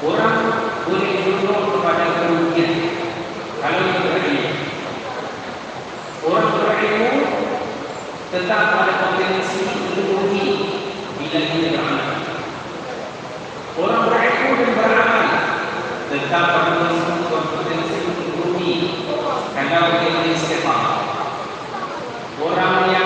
Orang boleh condong kepada kerugian. Kalau dia berilmu Orang berilmu Tetap pada potensi untuk rugi Bila dia beramal. Orang berilmu dan beramal Tetap pada potensi untuk rugi Kalau dia beristirahat Orang yang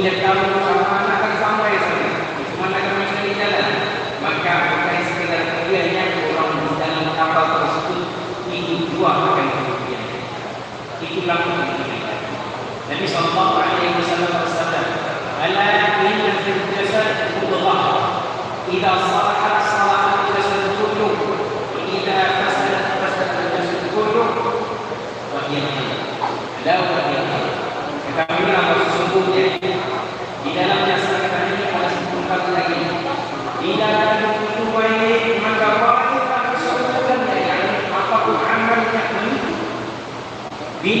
Sesungguhnya kamu anak akan sampai sana. nak kamu sendiri jalan. Maka bukan sekedar kemudiannya orang dalam kapal tersebut ini dua akan kemudian. Itu kamu Nabi Sallallahu Alaihi Wasallam bersabda, Allah ingin terbiasa mudah. Ida salah salah terbiasa duduk. Ida terbiasa terbiasa terbiasa duduk. Wahyu. Dan wahyu. Kami bilang bersungguhnya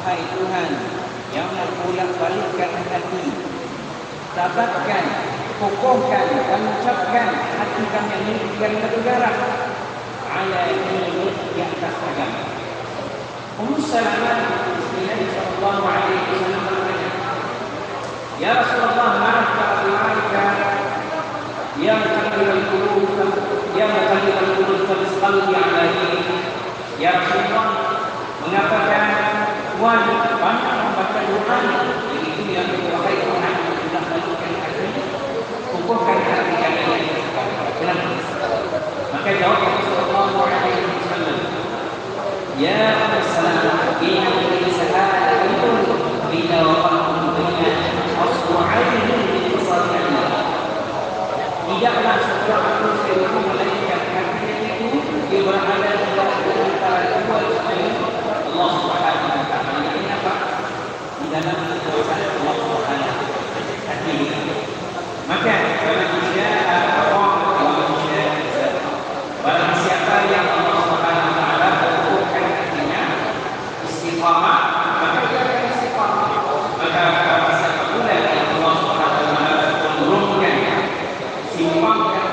Wahai Tuhan yang membolak balikkan hati Sabatkan, kokohkan dan ucapkan hati kami yang menjadi bergerak Ala ini menurut di atas agama Umusalaman Bismillahirrahmanirrahim Alayhi wasallam Ya Rasulullah Maka Al-Marika Ya Tuhan Ya Tuhan Ya Tuhan Ya Tuhan Ya Tuhan Ya Rasulullah dalam kekuasaan Allah Subhanahu Hati Maka Kalau manusia Allah Manusia Barang siapa yang Allah Subhanahu Wa Taala Berkumpulkan hatinya Istiqamah Maka dia akan istiqamah Maka barang siapa pula Yang Allah Subhanahu Wa Taala Menurunkan Simpangkan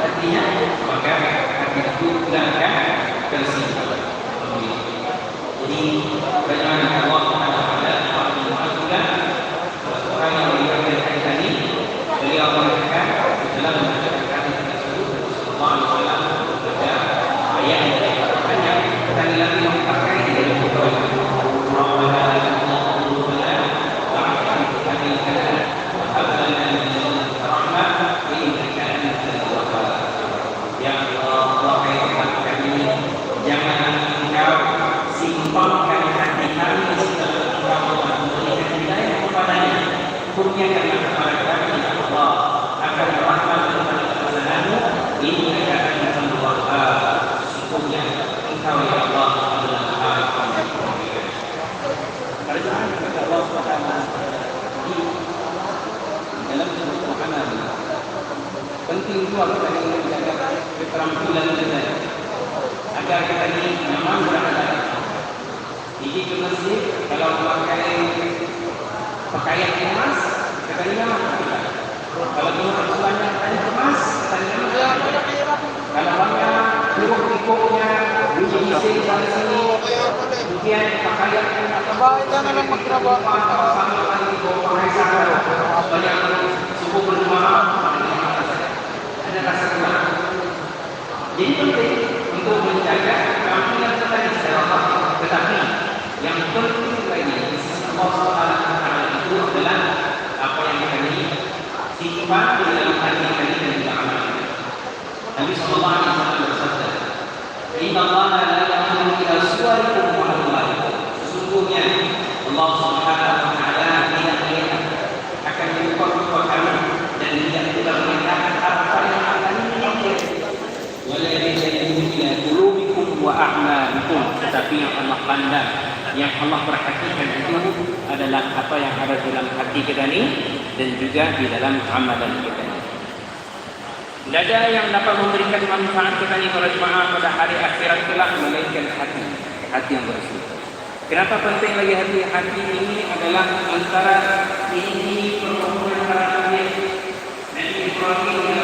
hatinya Maka hati itu Tidak akan bersih Jadi Bagaimana Allah Subhanahu Wa Taala Menguatkan Orang yang berkata Hari ini Beliau mengatakan Dalam mengatakan Allah Taala pada ayat yang banyak dan lagi yang pakai di dalam Quran. Rabbana la tu'minna la'akan kami kana hablana min rahmah innaka antal wahhab. Ya Allah, wahai Tuhan kami, jangan engkau simpangkan hati kami setelah engkau telah memberikan hidayah kepadanya. Kurniakanlah kepada kami, ya Allah, akan rahmat kepada kesalahanmu ini adalah yang berdoa sesungguhnya engkau ya Allah adalah Al-Fatihah. Kalau jangan kata Allah SWT di dalam sudut makanan penting juga kita ingin menjaga keterampilan kita agar kita ini nyaman berada Jadi ke masjid kalau memakai pakaian emas kita ini nyaman. Kalau kita semuanya tadi emas? Kita ini nyaman kalau bangga tikuk-tikuknya bising sana sini kemudian pakaian yang Baik ka na lang magtrabaho. sama kali di bawah pakai sana banyak suku berjemaah rasa jadi penting untuk menjaga keampilan kita di sekolah tetapi yang penting lagi sisi Allah Subhanahu itu adalah apa yang kita ini di dalam hati kita dan juga amal. Nabi wasallam bersabda, "Inna Allah la yanzuru ila suwarikum wa amwalikum." Sesungguhnya Allah wa taala tidak melihat akan rupa-rupa kami dan tidak pula melihat apa yang akan dilakukan. Walakin yanzuru ila qulubikum wa a'malikum. Tetapi yang Allah pandang, yang Allah perhatikan itu adalah apa yang ada dalam hati kita ini dan juga di dalam amalan kita ini. Tidak ada yang dapat memberikan manfaat kita ini para jemaah pada hari akhirat kelak melainkan hati, hati yang bersih. Kenapa penting lagi hati-hati ini adalah antara ini permohonan para nabi Nabi Ibrahim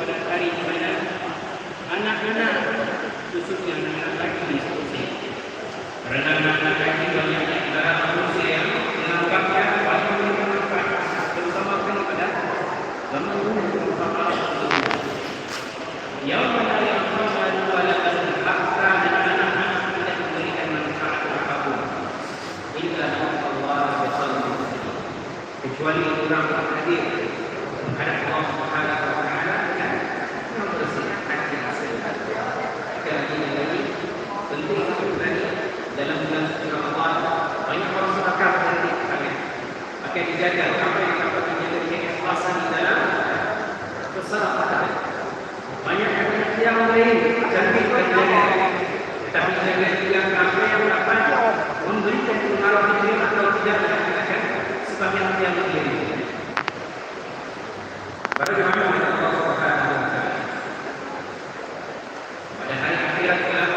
Pada hari di mana anak-anak khususnya anak-anak laki di seterusnya. Karena anak-anak laki banyak antara manusia yang menganggapnya paling memberikan manfaat terutama kepada zaman dulu terutama yang mana yang kawan wala harta dan anak-anak tidak memberikan manfaat apapun. Illa Allah bersama kecuali orang yang hadir menghadap Allah Subhanahu wa taala dan yang bersih hati nasihat sekali lagi penting untuk tadi dalam bulan suci Ramadan banyak orang sedekah dari kami akan dijaga apa yang dapat menjadi keikhlasan di dalam keserakahan banyak yang yang lain cantik terjaga tetapi jaga juga apa yang dapat memberikan pengaruh diri atau tidak dikatakan sebagai hati yang diri Bagaimana Allah Subhanahu wa taala pada hari akhirat kelak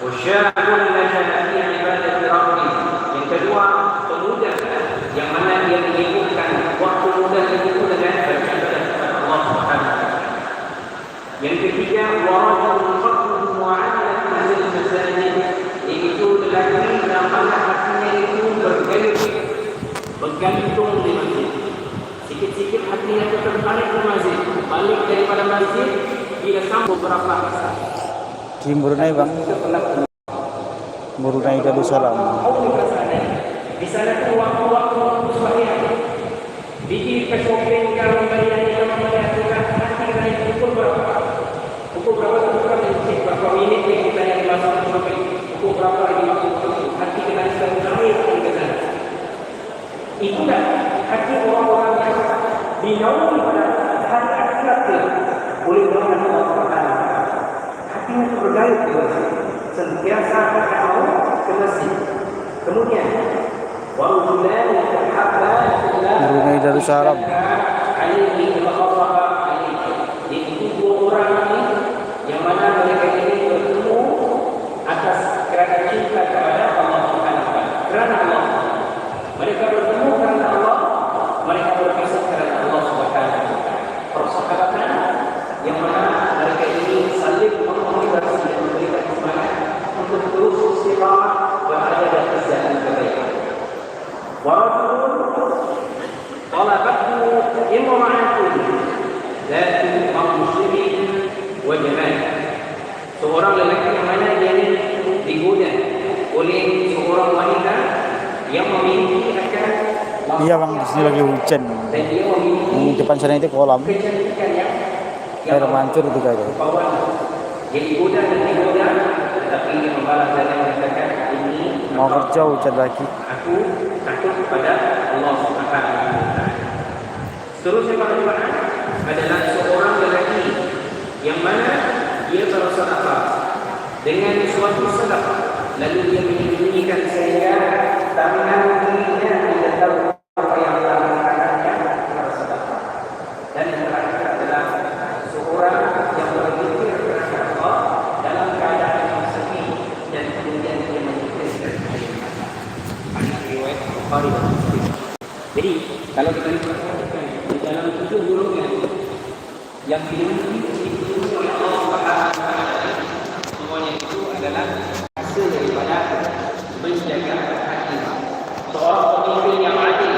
Syabun najana fi ibadati rabbih. Yang kedua, pemuda yang mana dia menyibukkan waktu muda itu dengan beribadah kepada Allah Subhanahu. Yang ketiga, warajul qalbuhu mu'allaq bil masajid. Iaitu lelaki mana hatinya itu bergantung bergantung di masjid. Sikit-sikit hatinya itu tertarik ke masjid. Balik daripada masjid, dia sambung beberapa masa. Di Brunei bang, Kita pernah Brunei Darussalam. di sana tu waktu-waktu waktu sembahyang. Biji ke shopping kalau bayar yang membayar juga nanti dari pukul berapa? Pukul berapa tu bukan mesti berapa minit yang kita yang masuk ke shopping. Pukul berapa lagi masuk ke shopping. Nanti kita sedang sampai ke sana. Itulah hati orang-orang yang dinaungi pada hari akhirat ke oleh orang Allah Subhanahu wa taala. Hatinya itu bergaya ke masjid. Sentiasa berdoa ke masjid sepenuhnya. Wa ulama yang terhadap Allah. Iya bang, di sini lagi hujan. Di depan sana itu kolam, yang air mancur itu kayaknya. ini Mau kerja hujan lagi. aku takut kepada Allah Subhanahu. Seterusnya para jemaah adalah seorang lelaki yang mana dia bersedekah dengan suatu sedekah lalu dia menyembunyikan sehingga tangan kirinya tidak tahu apa yang telah mengatakannya bersedekah. Dan yang terakhir adalah seorang yang berpikir kepada Allah dalam keadaan yang sepi dan kemudian dia memikirkan hadis Bukhari. Jadi kalau kita lihat di dalam tujuh golongan yang dimiliki oleh Allah Subhanahu wa taala semuanya itu adalah hasil daripada menjaga hati. Seorang pemimpin yang adil,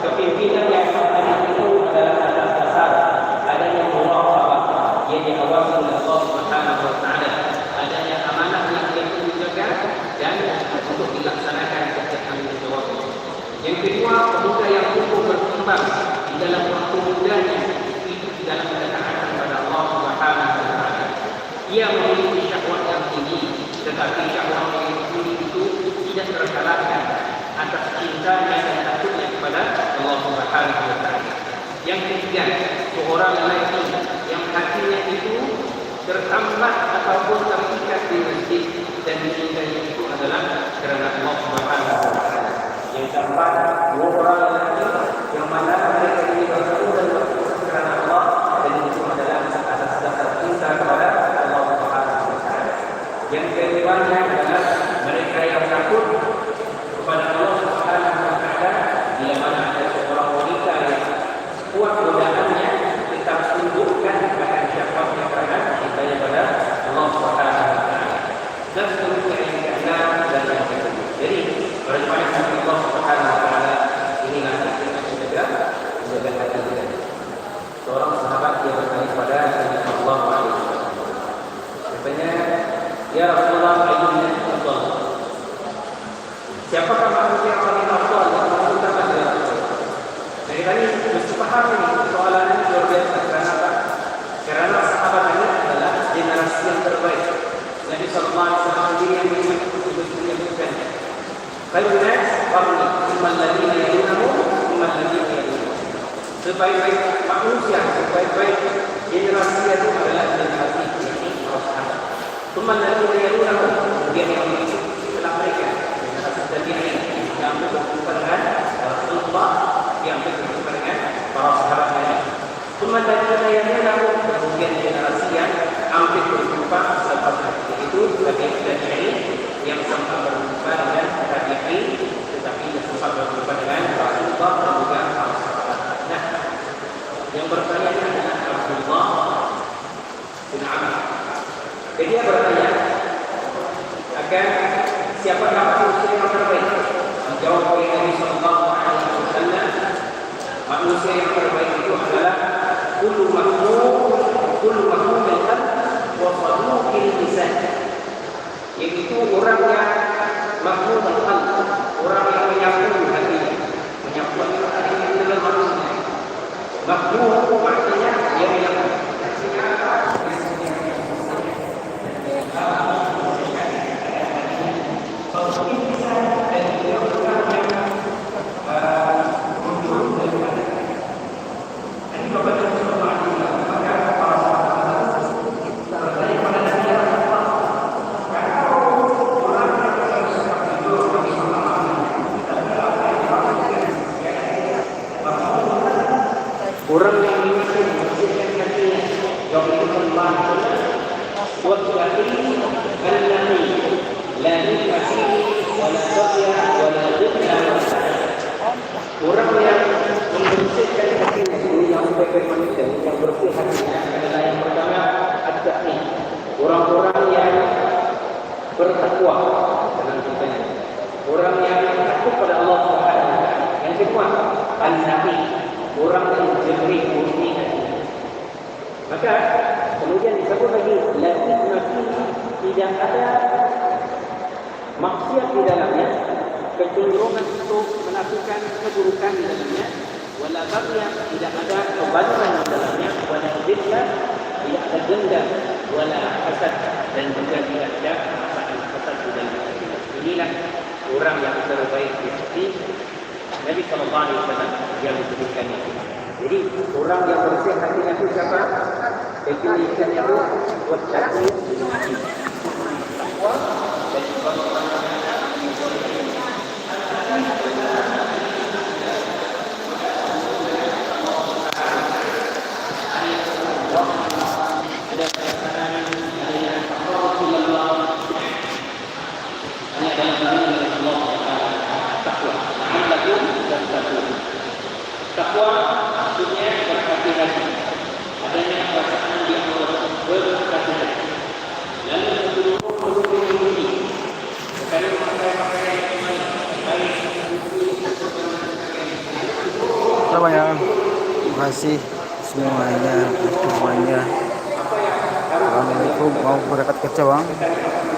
kepimpinan yang adil itu adalah atas dasar adanya muraqabah yang diawasi oleh Allah Subhanahu wa taala, adanya amanah yang dia perlu jaga dan untuk dilaksanakan setiap tanggung jawab. Yang kedua, pemuda yang tumbuh berkembang di dalam waktu mudanya itu di dalam ketaatan kepada Allah Subhanahu wa taala. Ia memiliki syahwat yang tinggi, tetapi syahwat yang tinggi itu tidak terkalahkan atas cintanya dan takutnya kepada Allah Subhanahu wa taala. Yang ketiga, seorang lelaki yang hatinya itu bertambah ataupun terikat di masjid dan dicintainya itu adalah kerana Allah Subhanahu wa taala. Yang keempat, dua orang lelaki yang mana mereka ini bersatu dan berpisah kerana Allah dan itu adalah atas dasar cinta kepada Allah Subhanahu wa taala. Yang kelimanya adalah mereka yang takut kepada Allah Subhanahu wa taala bila mana ada seorang wanita yang kuat godaannya tetap tundukkan akan syahwatnya kerana cintanya pada Allah Subhanahu wa taala. Dan seterusnya yang keenam dan yang ketujuh. Jadi bagaimana hati Allah Subhanahu wa taala inilah yang kita menjaga menjaga hati kita. Seorang sahabat yang bertanya kepada Nabi Sallallahu Alaihi Wasallam. Katanya, Ya Rasulullah, ayuhnya afdal. Siapakah manusia yang paling afdal yang paling utama ya Rasulullah? Jadi tadi mesti paham ini soalan ini luar biasa kerana apa? Kerana sahabat ini adalah generasi yang terbaik. Nabi Sallallahu Alaihi Wasallam sendiri yang menyebutkan Khairun nas qarni thumma alladhina yalunahu thumma alladhina yalunahu. Sebaik-baik manusia, sebaik-baik generasi itu adalah generasi ini para sahabat. Thumma alladhina yalunahu kemudian yang mengikuti setelah mereka generasi tabi'in yang berjumpa dengan Rasulullah yang berjumpa dengan para sahabat lain. Thumma alladhina yalunahu kemudian generasi yang hampir berjumpa selepas itu yaitu tabi'in tabi'in Jadi dia bertanya akan siapakah manusia yang terbaik? Menjawab oleh Nabi Sallallahu Alaihi Wasallam, manusia yang terbaik itu adalah kullu mahmud, kullu mahmud al wa saduqil lisan. Yaitu orang yang mahmud al orang yang menyapu hatinya, menyapu hatinya adalah manusia. Mahmud maksudnya dia menyapu. Orang yang ingin membersihkan hatinya Wakil Al-Nabi La nifasi Wa la sabya Wa la dhikra Orang yang membersihkan hatinya Ini yang sebagai manusia Yang bersih hatinya adalah yang pertama Ad-Da'ni Orang-orang yang bertakwa Dalam kitanya Orang yang takut pada Allah Subhanahu. Yang kedua, An-Nabi orang yang jeri murni hatinya. Maka kemudian disebut lagi lagi nabi tidak ada maksiat di dalamnya. Kecenderungan untuk melakukan keburukan di dalamnya. Wala bagya tidak ada kebalikan di dalamnya. Wala zilla tidak ada dendam wala hasad dan juga tidak ada perasaan hasad di dalamnya inilah orang yang terbaik di sisi Nabi Wasallam yang disebutkan itu. Jadi orang yang bersih hatinya itu siapa? Definisinya itu wattaqu takwa dan juga ada perasaan ada yang takwa Rasulullah ini adalah bimbingan dari Allah Taala takwa Allahu dan takwa takwa maksudnya berhati-hati adanya perasaan di Allah berhati-hati lalu seluruh seluruh ini sekali pakai-pakai baik Namanya. Terima kasih semuanya, semuanya. Assalamualaikum warahmatullahi wabarakatuh.